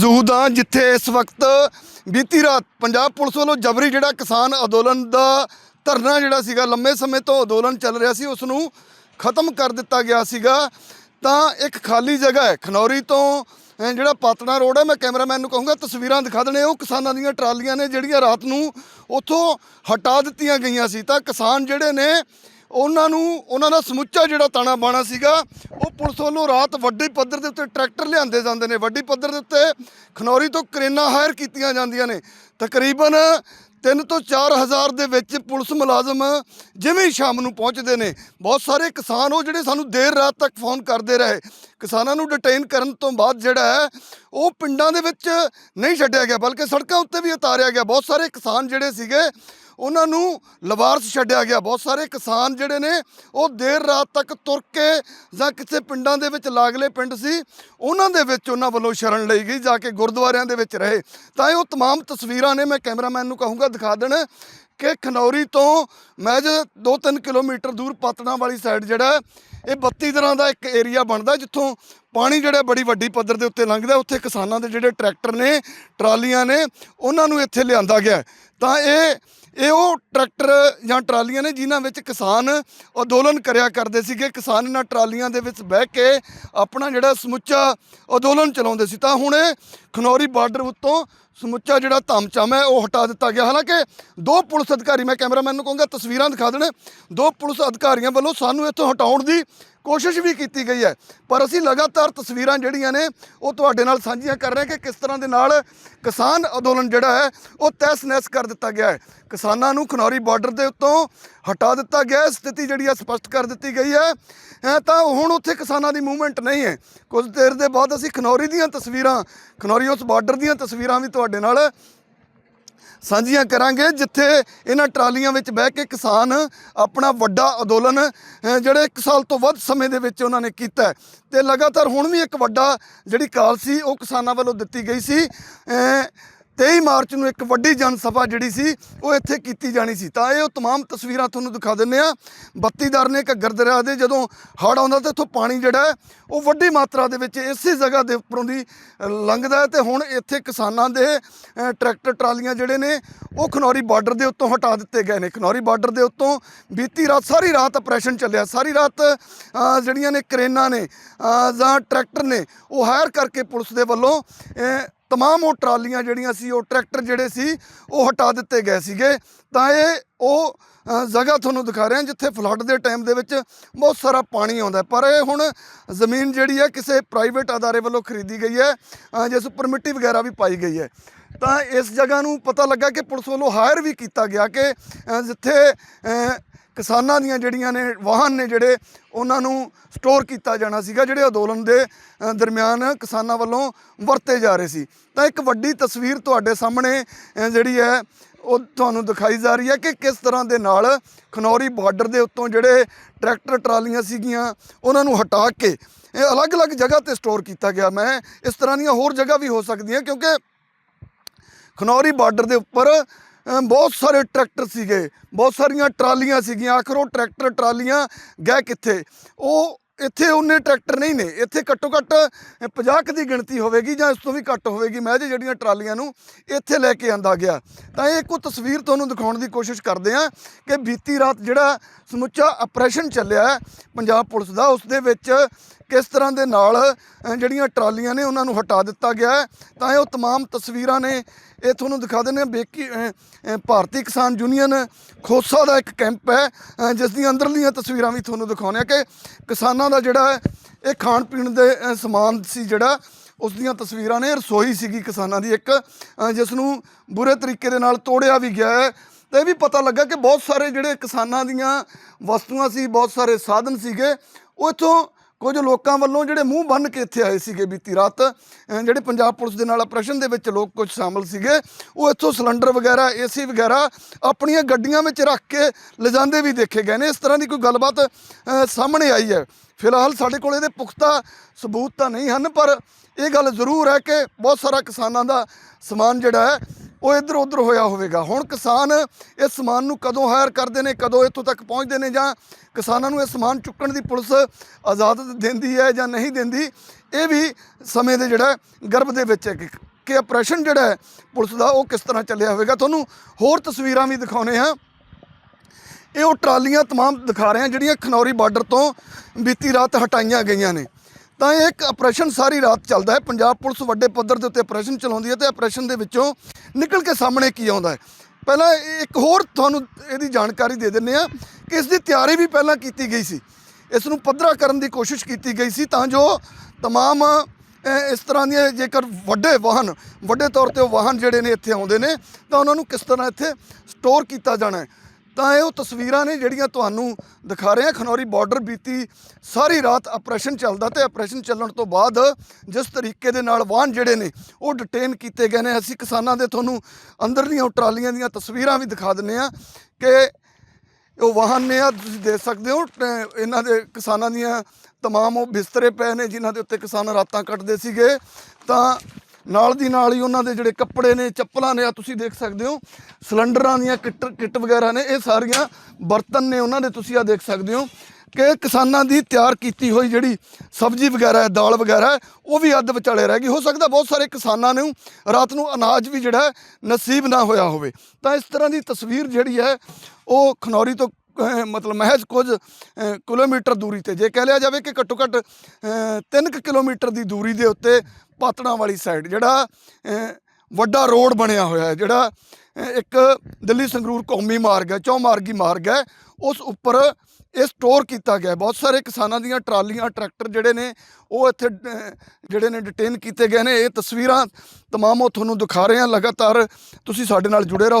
ਮੌਜੂਦ ਹਾਂ ਜਿੱਥੇ ਇਸ ਵਕਤ ਬੀਤੀ ਰਾਤ ਪੰਜਾਬ ਪੁਲਿਸ ਵੱਲੋਂ ਜਬਰੀ ਜਿਹੜਾ ਕਿਸਾਨ ਅੰਦੋਲਨ ਦਾ ਧਰਨਾ ਜਿਹੜਾ ਸੀਗਾ, ਲੰਮੇ ਸਮੇਂ ਤੋਂ ਅੰਦੋਲਨ ਚੱਲ ਰਿਹਾ ਸੀ ਉਸ ਨੂੰ ਖਤਮ ਕਰ ਦਿੱਤਾ ਗਿਆ ਸੀਗਾ। ਤਾਂ ਇੱਕ ਖਾਲੀ ਜਗ੍ਹਾ ਹੈ, ਖਨੌਰੀ ਤੋਂ ਜਿਹੜਾ ਪਾਤਣਾ ਰੋਡ ਹੈ, ਮੈਂ ਕੈਮਰਾਮੈਨ ਨੂੰ ਕਹੂੰਗਾ, ਤਸਵੀਰਾਂ ਦਿਖਾ ਦੇਣੇ ਉਹ ਕਿਸਾਨਾਂ ਦੀਆਂ ਟਰਾਲੀਆਂ ਨੇ ਜਿਹੜੀਆਂ ਰਾਤ ਨੂੰ ਉੱਥੋਂ ਹਟਾ ਦਿੱਤੀਆਂ ਗਈਆਂ ਸੀ। ਤਾਂ ਕਿਸਾਨ ਜਿਹੜੇ ਨੇ ਉਹਨਾਂ ਨੂੰ, ਉਹਨਾਂ ਦਾ ਸਮੁੱਚਾ ਜਿਹੜਾ ਤਾਣਾ ਬਾਣਾ ਸੀਗਾ, ਉਹ ਪੁਲਿਸ ਵੱਲੋਂ ਰਾਤ ਵੱਡੇ ਪੱਧਰ ਦੇ ਉੱਤੇ ਟਰੈਕਟਰ ਲਿਆਂਦੇ ਜਾਂਦੇ ਨੇ। ਵੱਡੀ ਪੱਧਰ ਦੇ ਉੱਤੇ ਖਨੌਰੀ ਤੋਂ ਕਰੇਨਾ ਹਾਇਰ ਕੀਤੀਆਂ ਜਾਂਦੀਆਂ ਨੇ। ਤਕਰੀਬਨ 3 ਤੋਂ 4000 ਦੇ ਵਿੱਚ ਪੁਲਿਸ ਮੁਲਾਜ਼ਮ ਜਿਵੇਂ ਹੀ ਸ਼ਾਮ ਨੂੰ ਪਹੁੰਚਦੇ ਨੇ। ਬਹੁਤ ਸਾਰੇ ਕਿਸਾਨ ਉਹ ਜਿਹੜੇ ਸਾਨੂੰ ਦੇਰ ਰਾਤ ਤੱਕ ਫੋਨ ਕਰਦੇ ਰਹੇ। ਕਿਸਾਨਾਂ ਨੂੰ ਡਿਟੇਨ ਕਰਨ ਤੋਂ ਬਾਅਦ ਜਿਹੜਾ ਹੈ, ਉਹ ਪਿੰਡਾਂ ਦੇ ਵਿੱਚ ਨਹੀਂ ਛੱਡਿਆ ਗਿਆ, ਬਲਕਿ ਸੜਕਾਂ ਉੱਤੇ ਵੀ ਉਤਾਰਿਆ ਗਿਆ। ਬਹੁਤ ਸਾਰੇ ਕਿਸਾਨ ਜਿਹੜੇ ਸੀਗੇ ਉਹਨਾਂ ਨੂੰ ਲਵਾਰਸ ਛੱਡਿਆ ਗਿਆ ਬਹੁਤ ਸਾਰੇ ਕਿਸਾਨ ਜਿਹੜੇ ਨੇ ਉਹ ਦੇਰ ਰਾਤ ਤੱਕ ਤੁਰ ਕੇ ਜਾਂ ਕਿਸੇ ਪਿੰਡਾਂ ਦੇ ਵਿੱਚ ਲਾਗਲੇ ਪਿੰਡ ਸੀ ਉਹਨਾਂ ਦੇ ਵਿੱਚ ਉਹਨਾਂ ਵੱਲੋਂ ਸ਼ਰਨ ਲਈ ਗਈ ਜਾ ਕੇ ਗੁਰਦੁਆਰਿਆਂ ਦੇ ਵਿੱਚ ਰਹੇ ਤਾਂ ਇਹ ਉਹ तमाम ਤਸਵੀਰਾਂ ਨੇ ਮੈਂ ਕੈਮਰਾਮੈਨ ਨੂੰ ਕਹੂੰਗਾ ਦਿਖਾ ਦੇਣ ਕਿ ਖਨੌਰੀ ਤੋਂ ਮੈਜ 2-3 ਕਿਲੋਮੀਟਰ ਦੂਰ ਪਤਨਾ ਵਾਲੀ ਸਾਈਡ ਜਿਹੜਾ ਹੈ, ਇਹ 32 ਤਰ੍ਹਾਂ ਦਾ ਇੱਕ ਏਰੀਆ ਬਣਦਾ ਜਿੱਥੋਂ ਪਾਣੀ ਜਿਹੜਾ ਬੜੀ ਵੱਡੀ ਪੱਧਰ ਦੇ ਉੱਤੇ ਲੰਘਦਾ ਉੱਥੇ ਕਿਸਾਨਾਂ ਦੇ ਜਿਹੜੇ ਟਰੈਕਟਰ ਨੇ ਟਰਾਲੀਆਂ ਨੇ ਉਹਨਾਂ ਨੂੰ ਇੱਥੇ ਲਿਆਂਦਾ ਗਿਆ ਹੈ। ਤਾਂ ਇਹ ਇਹ ਉਹ ਟਰੈਕਟਰ ਜਾਂ ਟਰਾਲੀਆਂ ਨੇ ਜਿਨ੍ਹਾਂ ਵਿੱਚ ਕਿਸਾਨ ਅੰਦੋਲਨ ਕਰਿਆ ਕਰਦੇ ਸੀਗੇ। ਕਿਸਾਨ ਇਹਨਾਂ ਟਰਾਲੀਆਂ ਦੇ ਵਿੱਚ ਬਹਿ ਕੇ ਆਪਣਾ ਜਿਹੜਾ ਸਮੁੱਚਾ ਅੰਦੋਲਨ ਚਲਾਉਂਦੇ ਸੀ। ਤਾਂ ਹੁਣ ਇਹ ਖਨੌਰੀ ਬਾਰਡਰ ਉੱਤੋਂ ਸਮੁੱਚਾ ਜਿਹੜਾ ਧਮਚਮ ਹੈ, ਉਹ ਹਟਾ ਦਿੱਤਾ ਗਿਆ। ਹਾਲਾਂਕਿ ਦੋ ਪੁਲਿਸ ਅਧਿਕਾਰੀ, ਮੈਂ ਕੈਮਰਾਮੈਨ ਨੂੰ ਕਹੂੰਗਾ, ਤਸਵੀਰਾਂ ਦਿਖਾ ਦੇਣ। ਦੋ ਪੁਲਿਸ ਅਧਿਕਾਰੀਆਂ ਵੱਲੋਂ ਸਾਨੂੰ ਇੱਥੋਂ ਹਟਾਉਣ ਦੀ ਕੋਸ਼ਿਸ਼ ਵੀ ਕੀਤੀ ਗਈ ਹੈ। ਪਰ ਅਸੀਂ ਲਗਾਤਾਰ ਤਸਵੀਰਾਂ ਜਿਹੜੀਆਂ ਨੇ, ਉਹ ਤੁਹਾਡੇ ਨਾਲ ਸਾਂਝੀਆਂ ਕਰ ਰਹੇ ਹਾਂ ਕਿ ਕਿਸ ਤਰ੍ਹਾਂ ਦੇ ਨਾਲ ਕਿਸਾਨ ਅੰਦੋਲਨ ਜਿਹੜਾ ਹੈ, ਉਹ ਤਹਿਸ ਨਹਿਸ ਕਰ ਦਿੱਤਾ ਗਿਆ ਹੈ। ਕਿਸਾਨਾਂ ਨੂੰ ਖਨੌਰੀ ਬਾਰਡਰ ਦੇ ਉੱਤੋਂ ਹਟਾ ਦਿੱਤਾ ਗਿਆ ਸਥਿਤੀ ਜਿਹੜੀ ਹੈ ਸਪਸ਼ਟ ਕਰ ਦਿੱਤੀ ਗਈ ਹੈ। ਤਾਂ ਹੁਣ ਉੱਥੇ ਕਿਸਾਨਾਂ ਦੀ ਮੂਵਮੈਂਟ ਨਹੀਂ ਹੈ। ਕੁਝ ਦੇਰ ਦੇ ਬਾਅਦ ਅਸੀਂ ਖਨੌਰੀ ਦੀਆਂ ਤਸਵੀਰਾਂ, ਖਨੌਰੀ ਉਸ ਬਾਰਡਰ ਦੀਆਂ ਤਸਵੀਰਾਂ ਵੀ ਤੁਹਾਡੇ ਨਾਲ ਸਾਂਝੀਆਂ ਕਰਾਂਗੇ, ਜਿੱਥੇ ਇਹਨਾਂ ਟਰਾਲੀਆਂ ਵਿੱਚ ਬਹਿ ਕੇ ਕਿਸਾਨ ਆਪਣਾ ਵੱਡਾ ਅੰਦੋਲਨ ਜਿਹੜੇ 1 ਸਾਲ ਤੋਂ ਵੱਧ ਸਮੇਂ ਦੇ ਵਿੱਚ ਉਹਨਾਂ ਨੇ ਕੀਤਾ ਹੈ। ਤੇ ਲਗਾਤਾਰ ਹੁਣ ਵੀ ਇੱਕ ਵੱਡਾ ਜਿਹੜੀ ਕਾਲ ਸੀ, ਉਹ ਕਿਸਾਨਾਂ ਵੱਲੋਂ ਦਿੱਤੀ ਗਈ ਸੀ। 23 ਮਾਰਚ ਨੂੰ ਇੱਕ ਵੱਡੀ ਜਨ ਸਭਾ ਜਿਹੜੀ ਸੀ ਉਹ ਇੱਥੇ ਕੀਤੀ ਜਾਣੀ ਸੀ ਤਾਂ ਇਹ ਉਹ तमाम ਤਸਵੀਰਾਂ ਤੁਹਾਨੂੰ ਦਿਖਾ ਦਿੰਨੇ ਆ ਬੱਤੀਦਾਰ ਨੇ ਘੱਗਰ ਦਰਿਆ ਦੇ ਜਦੋਂ ਹੜ੍ਹ ਆਉਂਦਾ ਤੇ ਇੱਥੋਂ ਪਾਣੀ ਜਿਹੜਾ ਹੈ ਉਹ ਵੱਡੀ ਮਾਤਰਾ ਦੇ ਵਿੱਚ ਇਸੇ ਜਗ੍ਹਾ ਦੇ ਉੱਪਰੋਂ ਦੀ ਅ, ਲੰਘਦਾ ਹੈ ਤੇ ਹੁਣ ਇੱਥੇ ਕਿਸਾਨਾਂ ਦੇ ਅ, ਟਰੈਕਟਰ ਟਰਾਲੀਆਂ ਜਿਹੜੇ ਨੇ ਉਹ ਖਨੌਰੀ ਬਾਰਡਰ ਦੇ ਉੱਤੋਂ ਹਟਾ ਦਿੱਤੇ ਗਏ ਨੇ ਖਨੌਰੀ ਬਾਰਡਰ ਦੇ ਉੱਤੋਂ ਬੀਤੀ ਰਾਤ ਸਾਰੀ ਰਾਤ ਆਪਰੇਸ਼ਨ ਚੱਲਿਆ ਸਾਰੀ ਰਾਤ ਅ, ਜਿਹੜੀਆਂ ਨੇ ਕਰੇਨਾਂ ਨੇ ਅ, ਜਾਂ ਟਰੈਕਟਰ ਨੇ ਉਹ ਹਾਇਰ ਕਰਕੇ ਪੁਲਿਸ ਦੇ ਵੱਲੋਂ ਅ, ਤਮਾਮ ਉਹ ਟਰਾਲੀਆਂ ਜਿਹੜੀਆਂ ਸੀ ਉਹ ਟਰੈਕਟਰ ਜਿਹੜੇ ਸੀ ਉਹ ਹਟਾ ਦਿੱਤੇ ਗਏ ਸੀਗੇ। ਤਾਂ ਇਹ ਉਹ ਜਗ੍ਹਾ ਤੁਹਾਨੂੰ ਦਿਖਾ ਰਿਹਾ ਜਿੱਥੇ ਫਲੱਡ ਦੇ ਟਾਈਮ ਦੇ ਵਿੱਚ ਬਹੁਤ ਸਾਰਾ ਪਾਣੀ ਆਉਂਦਾ। ਪਰ ਇਹ ਹੁਣ ਜ਼ਮੀਨ ਜਿਹੜੀ ਹੈ ਕਿਸੇ ਪ੍ਰਾਈਵੇਟ ਅਦਾਰੇ ਵੱਲੋਂ ਖਰੀਦੀ ਗਈ ਹੈ ਜਿਸ ਉੱਪਰ ਮਿੱਟੀ ਵਗੈਰਾ ਵੀ ਪਾਈ ਗਈ ਹੈ। ਤਾਂ ਇਸ ਜਗ੍ਹਾ ਨੂੰ ਪਤਾ ਲੱਗਾ ਕਿ ਪੁਲਿਸ ਵੱਲੋਂ ਹਾਇਰ ਵੀ ਕੀਤਾ ਗਿਆ ਕਿ ਜਿੱਥੇ ਕਿਸਾਨਾਂ ਦੀਆਂ ਜਿਹੜੀਆਂ ਨੇ ਵਾਹਨ ਨੇ ਜਿਹੜੇ, ਉਹਨਾਂ ਨੂੰ ਸਟੋਰ ਕੀਤਾ ਜਾਣਾ ਸੀਗਾ, ਜਿਹੜੇ ਅੰਦੋਲਨ ਦੇ ਦਰਮਿਆਨ ਕਿਸਾਨਾਂ ਵੱਲੋਂ ਵਰਤੇ ਜਾ ਰਹੇ ਸੀ। ਤਾਂ ਇੱਕ ਵੱਡੀ ਤਸਵੀਰ ਤੁਹਾਡੇ ਸਾਹਮਣੇ ਜਿਹੜੀ ਹੈ, ਉਹ ਤੁਹਾਨੂੰ ਦਿਖਾਈ ਜਾ ਰਹੀ ਹੈ ਕਿ ਕਿਸ ਤਰ੍ਹਾਂ ਦੇ ਨਾਲ ਖਨੌਰੀ ਬਾਰਡਰ ਦੇ ਉੱਤੋਂ ਜਿਹੜੇ ਟਰੈਕਟਰ ਟਰਾਲੀਆਂ ਸੀਗੀਆਂ, ਉਹਨਾਂ ਨੂੰ ਹਟਾ ਕੇ ਇਹ ਅਲੱਗ-ਅਲੱਗ ਜਗ੍ਹਾ ਤੇ ਸਟੋਰ ਕੀਤਾ ਗਿਆ। ਮੈਂ ਇਸ ਤਰ੍ਹਾਂ ਦੀਆਂ ਹੋਰ ਜਗ੍ਹਾ ਵੀ ਹੋ ਸਕਦੀਆਂ ਕਿਉਂਕਿ ਖਨੌਰੀ ਬਾਰਡਰ ਦੇ ਉੱਪਰ ਬਹੁਤ ਸਾਰੇ ਟਰੈਕਟਰ ਸੀਗੇ। ਬਹੁਤ ਸਾਰੀਆਂ ਟਰਾਲੀਆਂ ਸੀਗੀਆਂ। ਆਖਰ ਉਹ ਟਰੈਕਟਰ, ਟਰਾਲੀਆਂ ਗਏ ਕਿੱਥੇ? ਉਹ ਇੱਥੇ ਉਹਨੇ ਟਰੈਕਟਰ ਨਹੀਂ ਨੇ। ਇੱਥੇ ਘੱਟੋ ਘੱਟ 50 ਕੁ ਦੀ ਗਿਣਤੀ ਹੋਵੇਗੀ ਜਾਂ ਇਸ ਤੋਂ ਵੀ ਘੱਟ ਹੋਵੇਗੀ। ਮਹਿਜ ਜਿਹੜੀਆਂ ਟਰਾਲੀਆਂ ਨੂੰ ਇੱਥੇ ਲੈ ਕੇ ਆਂਦਾ ਗਿਆ। ਤਾਂ ਇਹ ਇੱਕੋ ਤਸਵੀਰ ਤੁਹਾਨੂੰ ਦਿਖਾਉਣ ਦੀ ਕੋਸ਼ਿਸ਼ ਕਰਦੇ ਹਾਂ ਕਿ ਬੀਤੀ ਰਾਤ ਜਿਹੜਾ ਸਮੁੱਚਾ ਆਪਰੇਸ਼ਨ ਚੱਲਿਆ ਪੰਜਾਬ ਪੁਲਿਸ ਦਾ, ਉਸ ਦੇ ਵਿੱਚ ਕਿਸ ਤਰ੍ਹਾਂ ਦੇ ਨਾਲ ਅ, ਜਿਹੜੀਆਂ ਟਰਾਲੀਆਂ ਨੇ ਉਹਨਾਂ ਨੂੰ ਹਟਾ ਦਿੱਤਾ ਗਿਆ ਹੈ ਤਾਂ ਇਹ ਉਹ तमाम ਤਸਵੀਰਾਂ ਨੇ ਇਹ ਤੁਹਾਨੂੰ ਦਿਖਾ ਦਿੰਦੇ ਹਾਂ ਬੇਕੀ ਅ, ਅ, ਭਾਰਤੀ ਕਿਸਾਨ ਯੂਨੀਅਨ ਖੋਸਾ ਦਾ ਇੱਕ ਕੈਂਪ ਹੈ ਅ, ਜਿਸ ਦੀਆਂ ਅੰਦਰਲੀਆਂ ਤਸਵੀਰਾਂ ਵੀ ਤੁਹਾਨੂੰ ਦਿਖਾਉਂਦੇ ਹਾਂ ਕਿ ਕਿਸਾਨਾਂ ਦਾ ਜਿਹੜਾ ਹੈ ਇਹ ਖਾਣ ਪੀਣ ਦੇ ਅ, ਸਮਾਨ ਸੀ ਜਿਹੜਾ ਉਸ ਦੀਆਂ ਤਸਵੀਰਾਂ ਨੇ ਰਸੋਈ ਸੀਗੀ ਕਿਸਾਨਾਂ ਦੀ ਇੱਕ ਅ, ਜਿਸ ਨੂੰ ਬੁਰੇ ਤਰੀਕੇ ਦੇ ਨਾਲ ਤੋੜਿਆ ਵੀ ਗਿਆ ਹੈ ਤੇ ਇਹ ਵੀ ਪਤਾ ਲੱਗਾ ਕਿ ਬਹੁਤ ਸਾਰੇ ਜਿਹੜੇ ਕਿਸਾਨਾਂ ਦੀਆਂ ਵਸਤੂਆਂ ਸੀ ਬਹੁਤ ਸਾਰੇ ਸਾਧਨ ਸੀਗੇ ਉਹ ਇੱਥੋਂ ਕੁਝ ਲੋਕਾਂ ਵੱਲੋਂ ਜਿਹੜੇ ਮੂੰਹ ਬੰਨ ਕੇ ਇੱਥੇ ਆਏ ਸੀਗੇ ਬੀਤੀ ਰਾਤ ਜਿਹੜੇ ਪੰਜਾਬ ਪੁਲਿਸ ਦੇ ਨਾਲ ਆਪਰੇਸ਼ਨ ਦੇ ਵਿੱਚ ਲੋਕ ਕੁਝ ਸ਼ਾਮਲ ਸੀਗੇ, ਉਹ ਇੱਥੋਂ ਸਿਲੰਡਰ ਵਗੈਰਾ, ਏਸੀ ਵਗੈਰਾ ਆਪਣੀਆਂ ਗੱਡੀਆਂ ਵਿੱਚ ਰੱਖ ਕੇ ਲਿਜਾਂਦੇ ਵੀ ਦੇਖੇ ਗਏ ਨੇ। ਇਸ ਤਰ੍ਹਾਂ ਦੀ ਕੋਈ ਗੱਲਬਾਤ ਸਾਹਮਣੇ ਆਈ ਹੈ। ਫਿਲਹਾਲ ਸਾਡੇ ਕੋਲ ਇਹਦੇ ਪੁਖਤਾ ਸਬੂਤ ਤਾਂ ਨਹੀਂ ਹਨ, ਪਰ ਇਹ ਗੱਲ ਜ਼ਰੂਰ ਹੈ ਕਿ ਬਹੁਤ ਸਾਰਾ ਕਿਸਾਨਾਂ ਦਾ ਸਮਾਨ ਜਿਹੜਾ ਹੈ ਉਹ ਇੱਧਰ ਉੱਧਰ ਹੋਇਆ ਹੋਵੇਗਾ। ਹੁਣ ਕਿਸਾਨ ਇਸ ਸਮਾਨ ਨੂੰ ਕਦੋਂ ਹਾਇਰ ਕਰਦੇ ਨੇ, ਕਦੋਂ ਇੱਥੋਂ ਤੱਕ ਪਹੁੰਚਦੇ ਨੇ ਜਾਂ ਕਿਸਾਨਾਂ ਨੂੰ ਇਹ ਸਮਾਨ ਚੁੱਕਣ ਦੀ ਪੁਲਿਸ ਆਜ਼ਾਦਤ ਦਿੰਦੀ ਹੈ ਜਾਂ ਨਹੀਂ ਦਿੰਦੀ, ਇਹ ਵੀ ਸਮੇਂ ਦੇ ਜਿਹੜਾ ਗਰਭ ਦੇ ਵਿੱਚ ਹੈ ਕਿ ਕਿ ਆਪਰੇਸ਼ਨ ਜਿਹੜਾ ਹੈ ਪੁਲਿਸ ਦਾ ਉਹ ਕਿਸ ਤਰ੍ਹਾਂ ਚੱਲਿਆ ਹੋਵੇਗਾ। ਤੁਹਾਨੂੰ ਹੋਰ ਤਸਵੀਰਾਂ ਵੀ ਦਿਖਾਉਨੇ ਆ ਇਹ ਉਹ ਟਰਾਲੀਆਂ ਤਮਾਮ ਦਿਖਾ ਰਹੇ ਆ ਜਿਹੜੀਆਂ ਖਨੌਰੀ ਬਾਰਡਰ ਤੋਂ ਬੀਤੀ ਰਾਤ ਹਟਾਈਆਂ ਗਈਆਂ ਨੇ। ਤਾਂ ਇਹ ਇੱਕ ਆਪਰੇਸ਼ਨ ਸਾਰੀ ਰਾਤ ਚੱਲਦਾ ਹੈ। ਪੰਜਾਬ ਪੁਲਿਸ ਵੱਡੇ ਪੱਧਰ ਦੇ ਉੱਤੇ ਆਪਰੇਸ਼ਨ ਚਲਾਉਂਦੀ ਹੈ ਤੇ ਆਪਰੇਸ਼ਨ ਦੇ ਵਿੱਚੋਂ ਨਿਕਲ ਕੇ ਸਾਹਮਣੇ ਕੀ ਆਉਂਦਾ ਹੈ? ਪਹਿਲਾਂ ਇਹ ਇੱਕ ਹੋਰ ਤੁਹਾਨੂੰ ਇਹਦੀ ਜਾਣਕਾਰੀ ਦੇ ਦਿੰਨੇ ਆ ਕਿ ਇਸ ਦੀ ਤਿਆਰੀ ਵੀ ਪਹਿਲਾਂ ਕੀਤੀ ਗਈ ਸੀ। ਇਸ ਨੂੰ ਪੱਧਰਾ ਕਰਨ ਦੀ ਕੋਸ਼ਿਸ਼ ਕੀਤੀ ਗਈ ਸੀ ਤਾਂ ਜੋ ਤਮਾਮ ਇਸ ਤਰ੍ਹਾਂ ਦੀਆਂ ਜੇਕਰ ਵੱਡੇ ਵਾਹਨ, ਵੱਡੇ ਤੌਰ ਤੇ ਉਹ ਵਾਹਨ ਜਿਹੜੇ ਨੇ ਇੱਥੇ ਆਉਂਦੇ ਨੇ ਤਾਂ ਉਹਨਾਂ ਨੂੰ ਕਿਸ ਤਰ੍ਹਾਂ ਇੱਥੇ ਸਟੋਰ ਕੀਤਾ ਜਾਣਾ ਹੈ। ਤਾਂ ਇਹ ਉਹ ਤਸਵੀਰਾਂ ਨੇ ਜਿਹੜੀਆਂ ਤੁਹਾਨੂੰ ਦਿਖਾ ਰਹੇ ਹਾਂ। ਖਨੌਰੀ ਬਾਰਡਰ ਬੀਤੀ ਸਾਰੀ ਰਾਤ ਆਪਰੇਸ਼ਨ ਚੱਲਦਾ ਤੇ ਆਪਰੇਸ਼ਨ ਚੱਲਣ ਤੋਂ ਬਾਅਦ ਜਿਸ ਤਰੀਕੇ ਦੇ ਨਾਲ ਵਾਹਨ ਜਿਹੜੇ ਨੇ, ਉਹ ਡਿਟੇਨ ਕੀਤੇ ਗਏ ਨੇ। ਅਸੀਂ ਕਿਸਾਨਾਂ ਦੇ ਤੁਹਾਨੂੰ ਅੰਦਰਲੀਆਂ ਉਹ ਟਰਾਲੀਆਂ ਦੀਆਂ ਤਸਵੀਰਾਂ ਵੀ ਦਿਖਾ ਦਿੰਨੇ ਆ ਕਿ ਉਹ ਵਾਹਨ ਨੇ ਆ, ਤੁਸੀਂ ਦੇਖ ਸਕਦੇ ਹੋ ਤੇ ਇਹਨਾਂ ਦੇ ਕਿਸਾਨਾਂ ਦੀਆਂ ਤਮਾਮ ਉਹ ਬਿਸਤਰੇ ਪਏ ਨੇ, ਜਿਨ੍ਹਾਂ ਦੇ ਉੱਤੇ ਕਿਸਾਨ ਰਾਤਾਂ ਕੱਟਦੇ ਸੀਗੇ। ਤਾਂ ਨਾਲ ਦੀ ਨਾਲ ਹੀ ਉਹਨਾਂ ਦੇ ਜਿਹੜੇ ਕੱਪੜੇ ਨੇ, ਚੱਪਲਾਂ ਨੇ ਆ ਤੁਸੀਂ ਦੇਖ ਸਕਦੇ ਹੋ, ਸਿਲੰਡਰਾਂ ਦੀਆਂ ਕਿੱਟ ਕਿੱਟ ਵਗੈਰਾ ਨੇ, ਇਹ ਸਾਰੀਆਂ ਬਰਤਨ ਨੇ ਉਹਨਾਂ ਦੇ, ਤੁਸੀਂ ਆ ਦੇਖ ਸਕਦੇ ਹੋ ਕਿ ਕਿਸਾਨਾਂ ਦੀ ਤਿਆਰ ਕੀਤੀ ਹੋਈ ਜਿਹੜੀ ਸਬਜ਼ੀ ਵਗੈਰਾ ਹੈ, ਦਾਲ ਵਗੈਰਾ ਉਹ ਵੀ ਅੱਧ ਵਿਚਾਲੇ ਰਹਿ ਗਈ। ਹੋ ਸਕਦਾ ਬਹੁਤ ਸਾਰੇ ਕਿਸਾਨਾਂ ਨੂੰ ਰਾਤ ਨੂੰ ਅਨਾਜ ਵੀ ਜਿਹੜਾ ਨਸੀਬ ਨਾ ਹੋਇਆ ਹੋਵੇ। ਤਾਂ ਇਸ ਤਰ੍ਹਾਂ ਦੀ ਤਸਵੀਰ ਜਿਹੜੀ ਹੈ, ਉਹ ਖਨੌਰੀ ਤੋਂ ਮਤਲਬ ਮਹਿਜ਼ ਕੁਝ ਕਿਲੋਮੀਟਰ ਦੂਰੀ ਤੇ। ਜੇ ਕਹਿ ਲਿਆ ਜਾਵੇ ਕਿ ਘੱਟੋ ਘੱਟ 3 ਕਿਲੋਮੀਟਰ ਦੀ ਦੂਰੀ ਦੇ ਉੱਤੇ ਪਾਤੜਾਂ ਵਾਲੀ ਸਾਈਡ ਜਿਹੜਾ ਵੱਡਾ ਰੋਡ ਬਣਿਆ ਹੋਇਆ ਹੈ, ਜਿਹੜਾ ਇੱਕ ਦਿੱਲੀ ਸੰਗਰੂਰ ਕੌਮੀ ਮਾਰਗ ਹੈ, ਚੌਮਾਰਗੀ ਮਾਰਗ ਹੈ। ਉਸ ਉੱਪਰ ਇਹ ਸਟੋਰ ਕੀਤਾ ਗਿਆ ਬਹੁਤ ਸਾਰੇ ਕਿਸਾਨਾਂ ਦੀਆਂ ਟਰਾਲੀਆਂ, ਟਰੈਕਟਰ ਜਿਹੜੇ ਨੇ, ਉਹ ਇੱਥੇ ਜਿਹੜੇ ਨੇ ਡਿਟੇਨ ਕੀਤੇ ਗਏ ਨੇ। ਇਹ ਤਸਵੀਰਾਂ ਤਮਾਮ ਉਹ ਤੁਹਾਨੂੰ ਦਿਖਾ ਰਹੇ ਹਾਂ। ਲਗਾਤਾਰ ਤੁਸੀਂ ਸਾਡੇ ਨਾਲ ਜੁੜੇ ਰਹੋ।